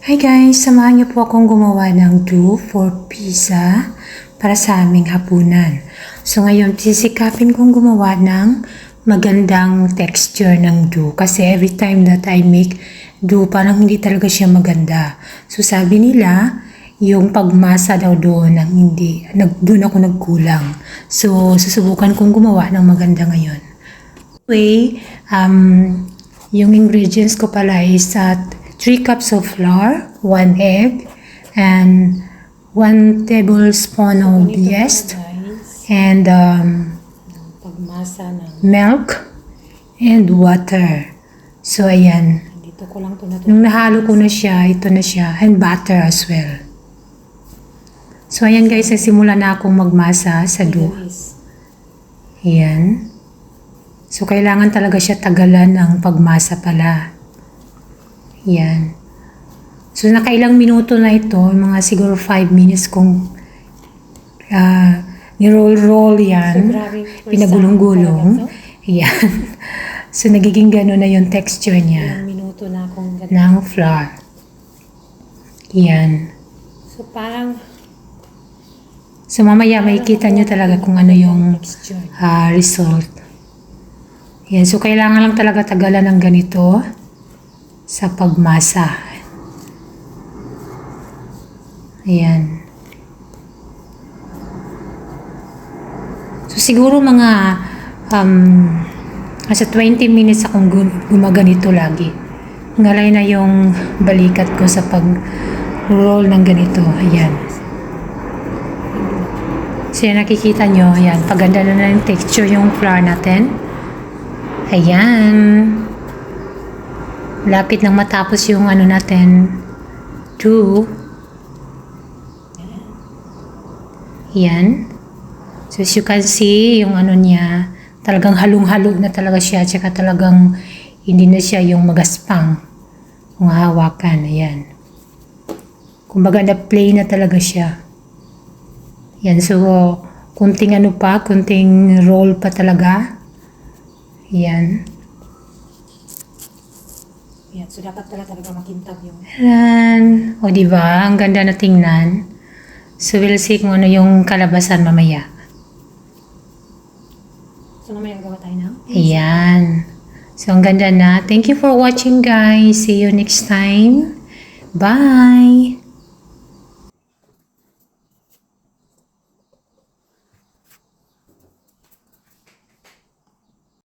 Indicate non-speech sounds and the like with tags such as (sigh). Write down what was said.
Hi guys, samahan niyo po akong gumawa ng dough for pizza para sa aming hapunan. So ngayon, sisikapin kong gumawa ng magandang texture ng dough kasi every time that I make dough, parang hindi talaga siya maganda. So sabi nila, yung pagmasa daw doon ang hindi, nag, doon ako nagkulang. So susubukan kong gumawa ng maganda ngayon. Anyway, um, yung ingredients ko pala is at 3 cups of flour, 1 egg, and 1 tablespoon of yeast, and um, milk, and water. So, ayan. Nung nahalo ko na siya, ito na siya, and butter as well. So, ayan guys, nagsimula na akong magmasa sa dough. Ayan. So, kailangan talaga siya tagalan ng pagmasa pala. Yan. So, nakailang minuto na ito, mga siguro 5 minutes kung uh, ni-roll-roll yan, first pinagulong-gulong. Yan. (laughs) so, nagiging gano'n na yung texture niya ilang minuto na akong ganito. ng flour. Yan. So parang So, mamaya makikita nyo talaga kung ano yung ah, result. Yan. So, kailangan lang talaga tagalan ng ganito sa pagmasa. Ayan. So, siguro mga um, nasa 20 minutes akong gu- gumaganito lagi. Ngalay na yung balikat ko sa pag-roll ng ganito. Ayan. So, yan nakikita nyo, ayan, paganda na ng texture yung flour natin. Ayan. Lapit nang matapos yung ano natin, two. Ayan. So, as you can see, yung ano niya, talagang halong-halo na talaga siya, tsaka talagang hindi na siya yung magaspang. Kung hawakan, ayan. Kumbaga, na plain na talaga siya. Yan, so, kunting ano pa, kunting roll pa talaga. Yan. Yan, so dapat pala talaga makintab yung Yan. O, di ba? Ang ganda na tingnan. So, we'll see kung ano yung kalabasan mamaya. So mamaya gagawa tayo ng Ayan. So, ang ganda na. Thank you for watching, guys. See you next time. Bye!